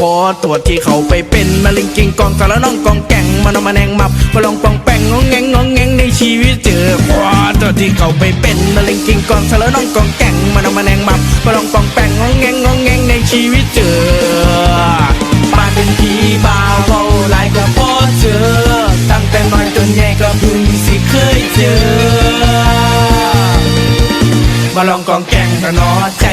พอตรวจที่เขาไปเป็นมะเร็งกิงกองกะละน้องกองแก่งมันมาแนงมับมาลองกองแป้งงองแงงงองแงงในชีวิตเจอพอตรวจที่เขาไปเป็นมะเร็งกิงกองกะละน้องกองแก่งมันมาแนงมับมาลองกองแป้งงองแงงงองแงงในชีวิตเจอมาเป็นผีบาวเบาหลายก็พอเจอตั้งแต่น้อยจนใหญ่ก็พึ่งสิเคยเจอมาลองกองแกงกะนอใจ